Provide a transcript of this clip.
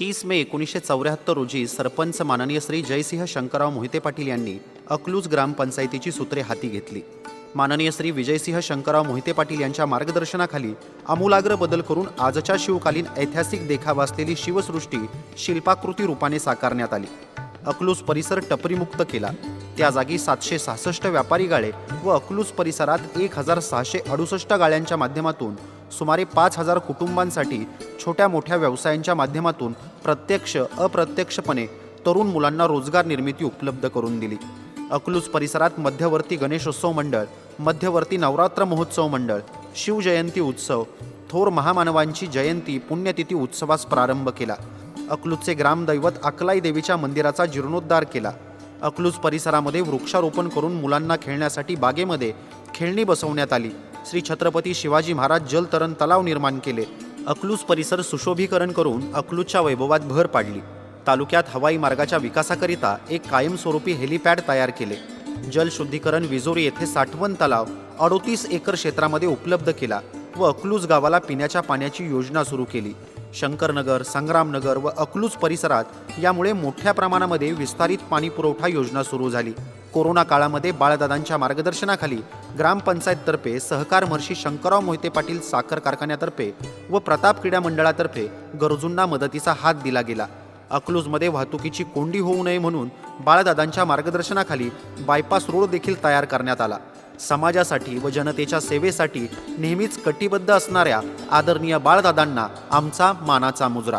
तीस मे एकोणीसशे चौऱ्याहत्तर रोजी सरपंच माननीय श्री जयसिंह शंकरराव मोहिते पाटील यांनी अकलूज ग्रामपंचायतीची सूत्रे हाती घेतली. माननीय श्री विजयसिंह शंकरराव मोहिते पाटील यांच्या मार्गदर्शनाखाली आमूलाग्र बदल करून आजच्या शिवकालीन ऐतिहासिक देखावा असलेली शिवसृष्टी शिल्पाकृती रूपाने साकारण्यात आली. अकलूज परिसर टपरीमुक्त केला. त्या जागी सातशे सहासष्ट व्यापारी गाळे व अकलूज परिसरात एक हजार सहाशे अडुसष्ट गाळ्यांच्या माध्यमातून सुमारे पाच हजार कुटुंबांसाठी छोट्या मोठ्या व्यवसायांच्या माध्यमातून प्रत्यक्ष अप्रत्यक्षपणे तरुण मुलांना रोजगार निर्मिती उपलब्ध करून दिली. अकलूज परिसरात मध्यवर्ती गणेशोत्सव मंडळ मध्यवर्ती नवरात्र महोत्सव मंडळ शिवजयंती उत्सव थोर महामानवांची जयंती पुण्यतिथी उत्सवास प्रारंभ केला. अकलूजचे ग्रामदैवत अकलाई देवीच्या मंदिराचा जीर्णोद्धार केला. अकलूज परिसरामध्ये वृक्षारोपण करून मुलांना खेळण्यासाठी बागेमध्ये खेळणी बसवण्यात आली. श्री छत्रपती शिवाजी महाराज जलतरण तलाव निर्माण केले. अकलूज परिसर सुशोभीकरण करून अकलूजच्या वैभवात भर पाडली. तालुक्यात हवाई मार्गाच्या विकासाकरिता एक कायमस्वरूपी हेलिपॅड तयार केले. जलशुद्धीकरण विजोरी येथे साठवण तलाव अडोतीस एकर क्षेत्रामध्ये उपलब्ध केला. व अकलूज गावाला पिण्याच्या पाण्याची योजना सुरू केली. शंकरनगर संग्रामनगर व अकलूज परिसरात यामुळे मोठ्या प्रमाणामध्ये विस्तारित पाणी पुरवठा योजना सुरू झाली. कोरोना काळामध्ये बाळदादांच्या मार्गदर्शनाखाली ग्रामपंचायततर्फे सहकार महर्षी शंकरराव मोहिते पाटील साखर कारखान्यातर्फे व प्रताप क्रीडा मंडळातर्फे गरजूंना मदतीचा हात दिला गेला. अकलूजमध्ये वाहतुकीची कोंडी होऊ नये म्हणून बाळदादांच्या मार्गदर्शनाखाली बायपास रोड देखील तयार करण्यात आला. समाजासाठी व जनतेच्या सेवेसाठी नेहमीच कटिबद्ध असणाऱ्या आदरणीय बाळदादांना आमचा मानाचा मुजरा.